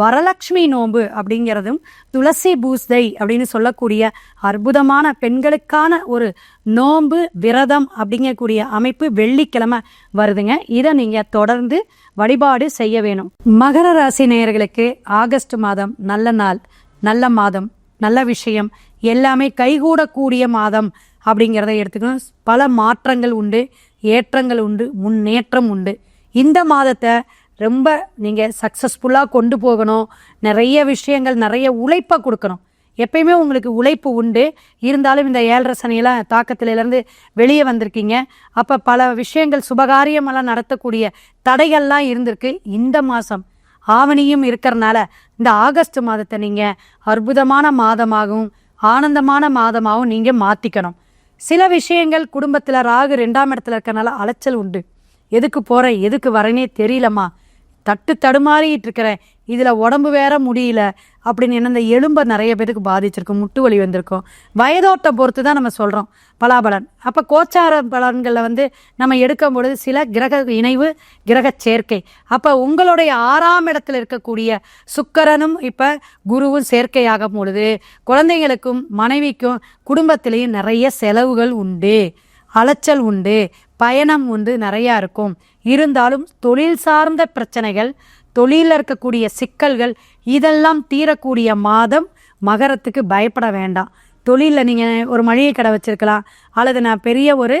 வரலட்சுமி நோன்பு அப்படிங்கிறதும் துளசி பூஸ்தை அப்படின்னு சொல்லக்கூடிய அற்புதமான பெண்களுக்கான ஒரு நோன்பு விரதம் அப்படிங்கக்கூடிய அமைப்பு வெள்ளிக்கிழமை வருதுங்க. இதை நீங்கள் தொடர்ந்து வழிபாடு செய்ய வேணும். மகர ராசி நேயர்களுக்கு ஆகஸ்ட் மாதம் நல்ல நாள் நல்ல மாதம் நல்ல விஷயம். எல்லாமே கைகூடக்கூடிய மாதம் அப்படிங்கிறத எடுத்துக்கணும். பல மாற்றங்கள் உண்டு ஏற்றங்கள் உண்டு முன்னேற்றம் உண்டு. இந்த மாதத்தை ரொம்ப நீங்கள் சக்ஸஸ்ஃபுல்லாக கொண்டு போகணும். நிறைய விஷயங்கள் நிறைய உழைப்பாக கொடுக்கணும். எப்பயுமே உங்களுக்கு உழைப்பு உண்டு. இருந்தாலும் இந்த ஏழரை சனியெல்லாம் தாக்கத்திலேருந்து வெளியே வந்திருக்கீங்க. அப்போ பல விஷயங்கள் சுபகாரியமெல்லாம் நடத்தக்கூடிய தடைகள்லாம் இருந்திருக்கு. இந்த மாதம் ஆவணியும் இருக்கிறனால இந்த ஆகஸ்ட் மாதத்தை நீங்கள் அற்புதமான மாதமாகவும் ஆனந்தமான மாதமாகவும் நீங்கள் மாற்றிக்கணும் சில விஷயங்கள் குடும்பத்தில் ராகு ரெண்டாம் இடத்துல இருக்கறனால அலைச்சல் உண்டு. எதுக்கு போகிறேன் எதுக்கு வரேனே தெரியலம்மா. தட்டு தடுமாறிட்டு இருக்கிறேன். இதில் உடம்பு வேற முடியல அப்படின்னு என்ன இந்த எலும்பை நிறைய பேருக்கு பாதிச்சிருக்கும் முட்டு வலி வந்திருக்கும். வயதோட்டை பொறுத்து தான் நம்ம சொல்கிறோம் பலாபலன். அப்போ கோச்சார பலன்களில் வந்து நம்ம எடுக்கும் பொழுது சில கிரக இணைவு கிரக சேர்க்கை. அப்போ உங்களுடைய ஆறாம் இடத்துல இருக்கக்கூடிய சுக்கரனும் இப்போ குருவும் சேர்க்கையாகும் பொழுது குழந்தைங்களுக்கும் மனைவிக்கும் குடும்பத்திலையும் நிறைய செலவுகள் உண்டு. அலைச்சல் உண்டு பயணம் உண்டு நிறையா இருக்கும். இருந்தாலும் தொழில் சார்ந்த பிரச்சனைகள் தொழிலில் இருக்கக்கூடிய சிக்கல்கள் இதெல்லாம் தீரக்கூடிய மாதம் மகரத்துக்கு பயப்பட வேண்டாம். தொழிலில் நீங்கள் ஒரு மளிகை கடை வச்சுருக்கலாம் அல்லது நான் பெரிய ஒரு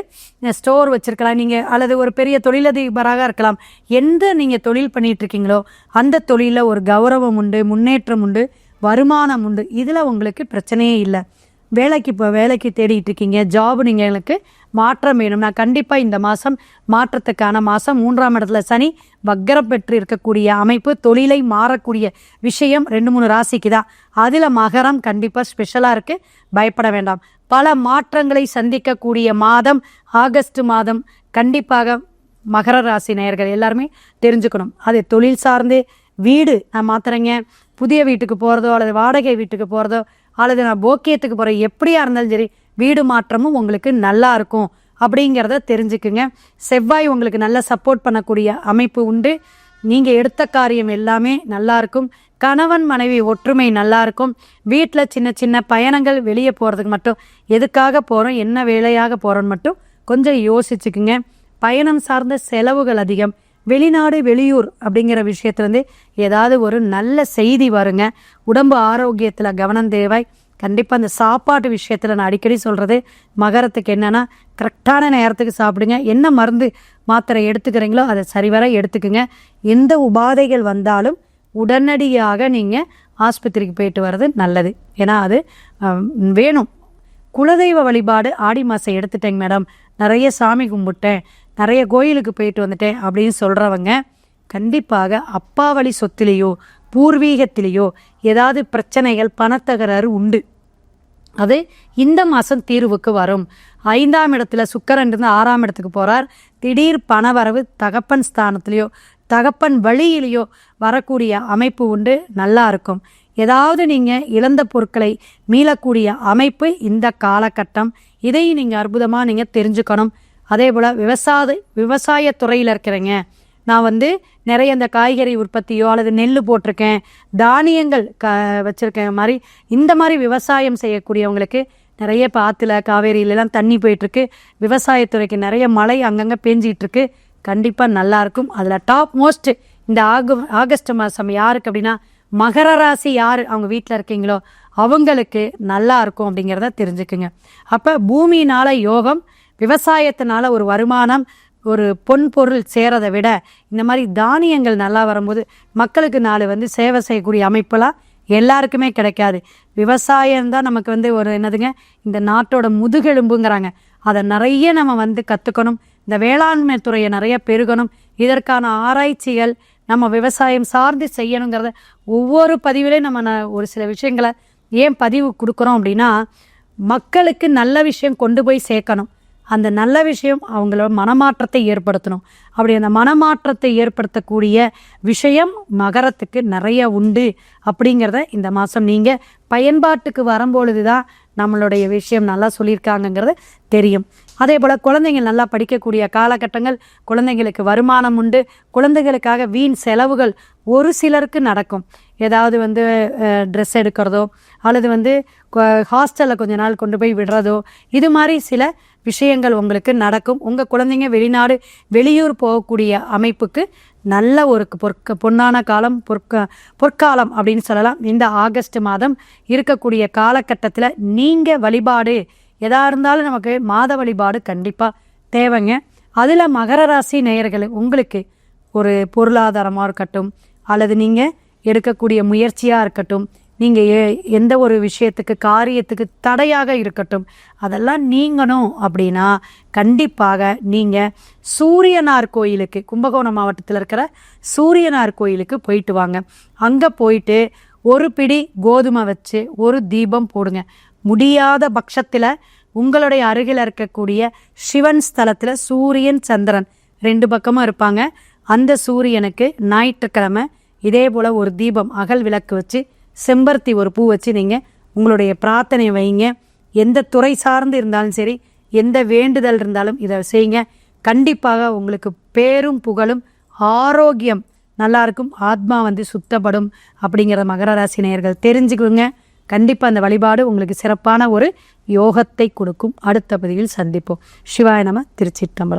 ஸ்டோர் வச்சுருக்கலாம் நீங்கள் அல்லது ஒரு பெரிய தொழிலதிபராக இருக்கலாம். எந்த நீங்கள் தொழில் பண்ணிட்டு இருக்கீங்களோ அந்த தொழிலில் ஒரு கௌரவம் உண்டு முன்னேற்றம் உண்டு வருமானம் உண்டு. இதில் உங்களுக்கு பிரச்சனையே இல்லை. வேலைக்கு இப்போ வேலைக்கு தேடிட்டு இருக்கீங்க ஜாப் நீங்கள் எங்களுக்கு மாற்றம் வேணும். நான் கண்டிப்பாக இந்த மாதம் மாற்றத்துக்கான மாதம் மூன்றாம் இடத்துல சனி வக்கரம் பெற்று இருக்கக்கூடிய அமைப்பு தொழிலை மாறக்கூடிய விஷயம் ரெண்டு மூணு ராசிக்கு தான். அதில் மகரம் கண்டிப்பாக ஸ்பெஷலாக இருக்குது பயப்பட வேண்டாம். பல மாற்றங்களை சந்திக்கக்கூடிய மாதம் ஆகஸ்ட் மாதம் கண்டிப்பாக மகர ராசி நேயர்கள் எல்லாருமே தெரிஞ்சுக்கணும். அது தொழில் சார்ந்து வீடு நான் மாத்துறேங்க. புதிய வீட்டுக்கு போகிறதோ அல்லது வாடகை வீட்டுக்கு போகிறதோ அல்லது நான் போக்கியத்துக்கு போகிறேன் எப்படியா இருந்தாலும் சரி வீடு மாற்றமும் உங்களுக்கு நல்லா இருக்கும் அப்படிங்கிறத தெரிஞ்சுக்குங்க. செவ்வாய் உங்களுக்கு நல்லா சப்போர்ட் பண்ணக்கூடிய அமைப்பு உண்டு. நீங்கள் எடுத்த காரியம் எல்லாமே நல்லா இருக்கும். கணவன் மனைவி ஒற்றுமை நல்லா இருக்கும். வீட்டில் சின்ன சின்ன பயணங்கள் வெளியே போகிறதுக்கு மட்டும் எதுக்காக போகிறோம் என்ன வேலையாக போகிறோன்னு மட்டும் கொஞ்சம் யோசிச்சுக்குங்க. பயணம் சார்ந்த செலவுகள் அதிகம். வெளிநாடு வெளியூர் அப்படிங்கிற விஷயத்துலேருந்து ஏதாவது ஒரு நல்ல செய்தி வருங்க. உடம்பு ஆரோக்கியத்தில் கவனம் தேவை. கண்டிப்பாக அந்த சாப்பாட்டு விஷயத்தில் நான் அடிக்கடி சொல்கிறது மகரத்துக்கு என்னென்னா கரெக்டான நேரத்துக்கு சாப்பிடுங்க. என்ன மருந்து மாத்திரை எடுத்துக்கிறீங்களோ அதை சரிவர எடுத்துக்குங்க. எந்த உபாதைகள் வந்தாலும் உடனடியாக நீங்கள் ஆஸ்பத்திரிக்கு போயிட்டு வர்றது நல்லது. ஏன்னா அது வேணும். குலதெய்வ வழிபாடு ஆடி மாதம் எடுத்துட்டேங்க மேடம். நிறைய சாமி கும்பிட்டேன். நிறைய கோயிலுக்கு போயிட்டு வந்துட்டேன் அப்படின்னு சொல்கிறவங்க கண்டிப்பாக அப்பா வழி சொத்திலேயோ பூர்வீகத்திலேயோ ஏதாவது பிரச்சனைகள் பணத்தகராறு உண்டு. அது இந்த மாதம் தீர்வுக்கு வரும். ஐந்தாம் இடத்துல சுக்கரன் இருந்து ஆறாம் இடத்துக்கு போகிறார் திடீர் பணவரவு தகப்பன் ஸ்தானத்திலேயோ தகப்பன் வழியிலேயோ வரக்கூடிய அமைப்பு உண்டு. நல்லா இருக்கும். ஏதாவது நீங்கள் இழந்த பொருட்களை மீளக்கூடிய அமைப்பு இந்த காலகட்டம். இதையும் நீங்கள் அற்புதமாக நீங்கள் தெரிஞ்சுக்கணும். அதே போல் விவசாய விவசாய துறையில் நான் வந்து நிறைய இந்த காய்கறி உற்பத்தியோ அல்லது நெல் போட்டிருக்கேன் தானியங்கள் க வச்சுருக்கேன் மாதிரி இந்த மாதிரி விவசாயம் செய்யக்கூடியவங்களுக்கு நிறைய இப்போ ஆற்றுல காவேரியிலலாம் தண்ணி போயிட்டுருக்கு. விவசாயத்துறைக்கு நிறைய மழை அங்கங்கே பேஞ்சிகிட்ருக்கு கண்டிப்பாக நல்லாயிருக்கும் அதில் டாப் மோஸ்ட் இந்த ஆகு ஆகஸ்ட் மாதம் யாருக்கு அப்படின்னா மகர ராசி யார் அவங்க வீட்டில் இருக்கீங்களோ அவங்களுக்கு நல்லா இருக்கும் அப்படிங்கிறத தெரிஞ்சுக்குங்க. அப்போ பூமியினால யோகம் விவசாயத்தினால ஒரு வருமானம் ஒரு பொன் பொருள் சேரதை விட இந்த மாதிரி தானியங்கள் நல்லா வரும்போது மக்களுக்கு நாலு வந்து சேவை செய்யக்கூடிய அமைப்பெல்லாம் எல்லாருக்குமே கிடைக்காது. விவசாயம் தான் நமக்கு வந்து ஒரு என்னதுங்க? இந்த நாட்டோட முதுகெலும்புங்கிறாங்க. அதை நிறைய நம்ம வந்து கற்றுக்கணும் இந்த வேளாண்மை துறையை நிறைய பெருகணும். இதற்கான ஆராய்ச்சிகள் நம்ம விவசாயம் சார்ந்து செய்யணுங்கிறத ஒவ்வொரு பதிவிலையும் நம்ம ந- ஒரு சில விஷயங்களை ஏன் பதிவு கொடுக்குறோம் அப்படின்னா மக்களுக்கு நல்ல விஷயம் கொண்டு போய் சேர்க்கணும். அந்த நல்ல விஷயம் அவங்களோட மனமாற்றத்தை ஏற்படுத்தணும். அப்படி அந்த மனமாற்றத்தை ஏற்படுத்தக்கூடிய விஷயம் மகரத்துக்கு நிறைய உண்டு அப்படிங்கிறத இந்த மாதம் நீங்கள் பயன்பாட்டுக்கு வரும்பொழுது தான் நம்மளுடைய விஷயம் நல்லா சொல்லியிருக்காங்கங்கிறது தெரியும். அதே போல் குழந்தைகள் நல்லா படிக்கக்கூடிய காலகட்டங்கள் குழந்தைங்களுக்கு வருமானம் உண்டு. குழந்தைகளுக்காக வீண் செலவுகள் ஒரு சிலருக்கு நடக்கும். ஏதாவது வந்து ட்ரெஸ் எடுக்கிறதோ அல்லது வந்து ஹாஸ்டலில் கொஞ்ச நாள் கொண்டு போய் விடுறதோ இது மாதிரி சில விஷயங்கள் உங்களுக்கு நடக்கும். உங்கள் குழந்தைங்க வெளிநாடு வெளியூர் போகக்கூடிய அமைப்புக்கு நல்ல ஒரு பொற்க பொன்னான காலம் பொற்க பொற்காலம் அப்படின்னு சொல்லலாம். இந்த ஆகஸ்ட் மாதம் இருக்கக்கூடிய காலகட்டத்தில் நீங்கள் வழிபாடு எதாக இருந்தாலும் நமக்கு மாத வழிபாடு கண்டிப்பாக தேவைங்க. அதில் மகர ராசி நேயர்கள் உங்களுக்கு ஒரு பொருளாதாரமாக இருக்கட்டும் அல்லது நீங்கள் எடுக்கக்கூடிய முயற்சியாக இருக்கட்டும் நீங்கள் எ எந்த ஒரு விஷயத்துக்கு காரியத்துக்கு தடையாக இருக்கட்டும் அதெல்லாம் நீங்கணும் அப்படின்னா கண்டிப்பாக நீங்கள் சூரியனார் கோயிலுக்கு கும்பகோணம் மாவட்டத்தில் இருக்கிற சூரியனார் கோயிலுக்கு போயிட்டு வாங்க. அங்கே போயிட்டு ஒரு பிடி கோதுமை வச்சு ஒரு தீபம் போடுங்க. முடியாத பட்சத்தில் உங்களுடைய அருகில் இருக்கக்கூடிய சிவன் ஸ்தலத்தில் சூரியன் சந்திரன் ரெண்டு பக்கமும் இருப்பாங்க. அந்த சூரியனுக்கு ஞாயிற்றுக்கிழமை இதே போல் ஒரு தீபம் அகல் விளக்கு வச்சு செம்பருத்தி ஒரு பூ வச்சு நீங்கள் உங்களுடைய பிரார்த்தனை வைங்க. எந்த துறை சார்ந்து இருந்தாலும் சரி எந்த வேண்டுதல் இருந்தாலும் இதை செய்யுங்க கண்டிப்பாக உங்களுக்கு பேரும் புகழும் ஆரோக்கியம் நல்லாயிருக்கும் ஆத்மா வந்து சுத்தப்படும் அப்படிங்கிற மகர ராசி நேயர்கள் தெரிஞ்சுக்கோங்க. கண்டிப்பாக அந்த வழிபாடு உங்களுக்கு சிறப்பான ஒரு யோகத்தை கொடுக்கும். அடுத்த பதிவில் சந்திப்போம். சிவாய நம திருச்சிற்றம்பலம்.